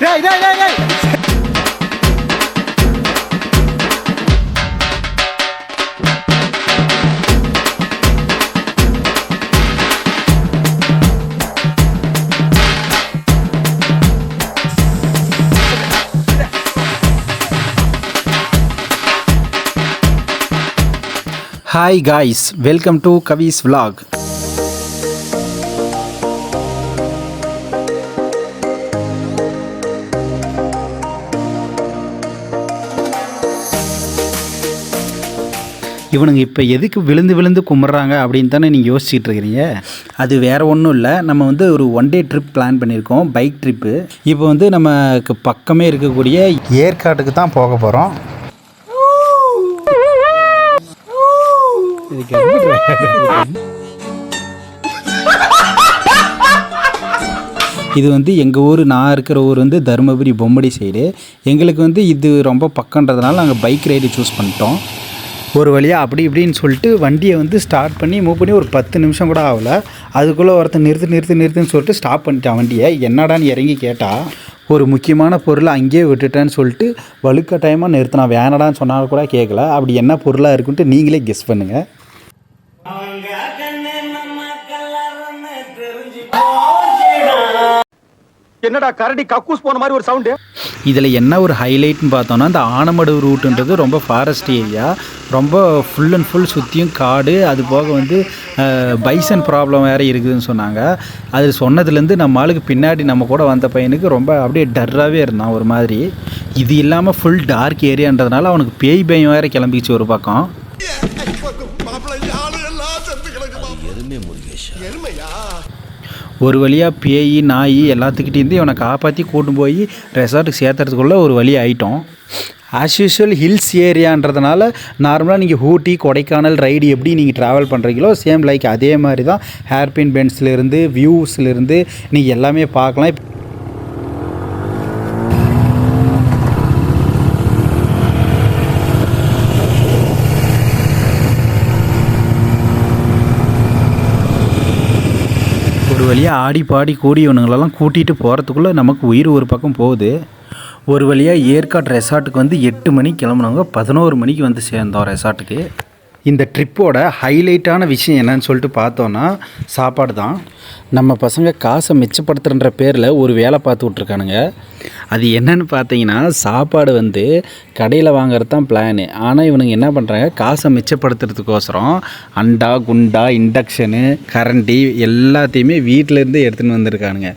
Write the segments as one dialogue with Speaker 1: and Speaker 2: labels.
Speaker 1: டேய் டேய் டேய் டேய்
Speaker 2: hi guys welcome to Kavi's vlog இவனுங்க இப்போ எதுக்கு விழுந்து விழுந்து கும்பிட்றாங்க அப்படின்னு தானே நீங்கள் யோசிச்சுட்டு இருக்கிறீங்க? அது வேறு ஒன்றும் இல்லை. நம்ம வந்து ஒரு ஒன் டே ட்ரிப் பிளான் பண்ணியிருக்கோம். பைக் ட்ரிப்பு இப்போ வந்து நமக்கு பக்கமே இருக்கக்கூடிய ஏற்காட்டுக்கு தான் போக போகிறோம் இது வந்து எங்கள் ஊர் நான் இருக்கிற ஊர் வந்து தருமபுரி பொம்மடி சைடு எங்களுக்கு வந்து இது ரொம்ப பக்கன்றதுனால நாங்கள் பைக் ரைடு சூஸ் பண்ணிட்டோம். ஒரு வழியாக அப்படி இப்படின்னு சொல்லிட்டு வண்டியை வந்து ஸ்டார்ட் பண்ணி மூவ் பண்ணி ஒரு பத்து நிமிஷம் கூட ஆகலை. அதுக்குள்ளே ஒருத்தன் நிறுத்து நிறுத்து நிறுத்துன்னு சொல்லிட்டு ஸ்டாப் பண்ணிட்டான் வண்டியை. என்னடான்னு இறங்கி கேட்டால் ஒரு முக்கியமான பொருளை அங்கேயே விட்டுட்டேன்னு சொல்லிட்டு வலுக்கட்டாயமாக நிறுத்தினா வேணடான்னு சொன்னால் கூட கேட்கல அப்படி என்ன பொருளாக இருக்குன்ட்டு நீங்களே கெஸ் பண்ணுங்கள்
Speaker 1: என்னடா கரடி கக்கூஸ் போன மாதிரி ஒரு சவுண்டு
Speaker 2: இதில் என்ன ஒரு ஹைலைட்னு பார்த்தோன்னா இந்த ஆனமடு ரூட்டுன்றது ரொம்ப ஃபாரஸ்ட் ஏரியா ரொம்ப ஃபுல் அண்ட் ஃபுல் சுற்றியும் காடு அது போக வந்து பைசன் ப்ராப்ளம் வேறு இருக்குதுன்னு சொன்னாங்க. அது சொன்னதுலேருந்து நம்ம ஆளுக்கு பின்னாடி நம்ம கூட வந்த பையனுக்கு ரொம்ப அப்படியே டர்ராகவே இருந்தான் ஒரு மாதிரி. இது இல்லாமல் ஃபுல் டார்க் ஏரியான்றதுனால அவனுக்கு பேய் பயம் வேறு கிளம்பிச்சு ஒரு பக்கம். ஒரு வழியாக பேய் நாய் எல்லாத்துக்கிட்டேருந்து இவனை காப்பாற்றி கூட்டு போய் ரெசார்ட்டுக்கு சேர்த்துறதுக்குள்ளே ஒரு வழி ஆயிட்டோம். ஆஸ் யூஷுவல் ஹில்ஸ் ஏரியான்றதுனால நார்மலாக நீங்கள் ஊட்டி கொடைக்கானல் ரைடு எப்படி நீங்கள் ட்ராவல் பண்ணுறீங்களோ சேம் லைக் அதே மாதிரி தான் ஹேர்பின் பென்ஸ்லேருந்து வியூஸ்லேருந்து நீங்கள் எல்லாமே பார்க்கலாம். வழியாக ஆடி பாடி கூடியவனுங்களெல்லாம் கூட்டிகிட்டு போகிறதுக்குள்ளே நமக்கு உயிர் ஒரு பக்கம் போகுது. ஒரு வழியாக ஏற்காடு ரெசார்ட்டுக்கு வந்து எட்டு மணிக்கு கிளம்புனவங்க பதினோரு மணிக்கு வந்து சேர்ந்தோம் ரெசார்ட்டுக்கு இந்த ட்ரிப்போட ஹைலைட்டான விஷயம் என்னன்னு சொல்லிட்டு பார்த்தோன்னா சாப்பாடு தான் நம்ம பசங்க காசை மிச்சப்படுத்துகிற பேரில் ஒரு வேலை பார்த்து விட்ருக்கானுங்க அது என்னன்னு பார்த்தீங்கன்னா சாப்பாடு வந்து கடையில் வாங்குறது தான் பிளானு ஆனால் இவனுங்க என்ன பண்ணுறாங்க காசை மிச்சப்படுத்துறதுக்கோசரம் அண்டா குண்டா இண்டக்ஷனு கரண்டி எல்லாத்தையுமே வீட்டிலேருந்து எடுத்துன்னு வந்திருக்கானுங்க.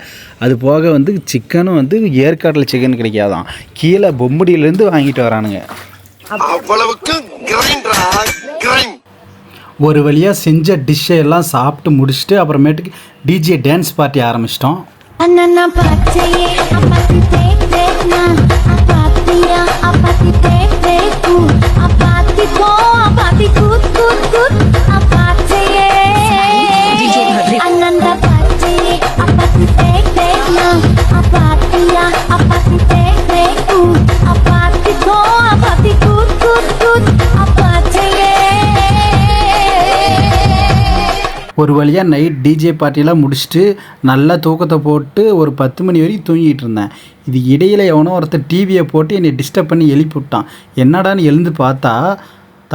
Speaker 2: அது போக வந்து சிக்கனும் வந்து ஏற்காட்டில் சிக்கன் கிடைக்காதான். கீழே பொம்படியிலேருந்து வாங்கிட்டு வரானுங்க.
Speaker 3: அவ்வளவுக்கு
Speaker 2: ஒரு வழியாக செஞ்ச டிஷ்ஷை எல்லாம் சாப்பிட்டு முடிச்சுட்டு அப்புறமேட்டுக்கு டிஜே டான்ஸ் பார்ட்டி ஆரம்பிச்சிட்டோம். ஒரு வழியாக நைட் டிஜே பார்ட்டிலாம் முடிச்சுட்டு நல்லா தூக்கத்தை போட்டு ஒரு பத்து மணி வரைக்கும் தூங்கிட்டு இருந்தேன். இது இடையில் எவனோ ஒருத்தர் டிவியை போட்டு என்னை டிஸ்டர்ப் பண்ணி எழுப்பி விட்டான். என்னடான்னு எழுந்து பார்த்தா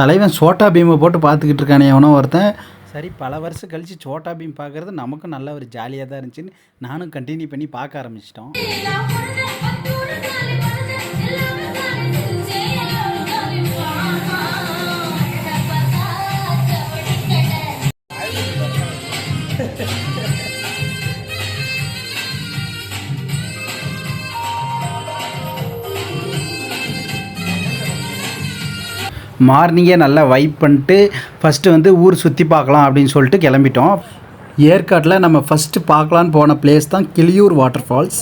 Speaker 2: தலைவன் சோட்டா பீமை போட்டு பார்த்துக்கிட்டு இருக்கானே எவனோ ஒருத்தன். சரி பல வருஷம் கழித்து சோட்டா பீம் பார்க்குறது நமக்கும் நல்ல ஒரு ஜாலியாக தான் இருந்துச்சுன்னு நானும் கண்டினியூ பண்ணி பார்க்க ஆரம்பிச்சிட்டோம். மார்னிங்கே நல்லா வைப் பண்ணிட்டு ஃபஸ்ட்டு வந்து ஊர் சுற்றி பார்க்கலாம் அப்படின்னு சொல்லிட்டு கிளம்பிட்டோம். ஏற்காட்டில் நம்ம ஃபஸ்ட்டு பார்க்கலான்னு போன பிளேஸ் தான் கிளியூர் வாட்டர் ஃபால்ஸ்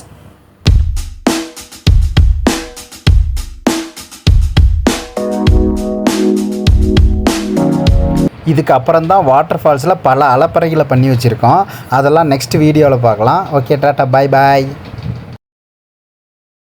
Speaker 2: இதுக்கு அப்புறம் தான் வாட்டர் ஃபால்ஸில் பல அலப்பறைகளை பண்ணி வச்சுருக்கோம். அதெல்லாம் நெக்ஸ்ட் வீடியோவில் பார்க்கலாம். ஓகே டாட்டா பாய் பாய்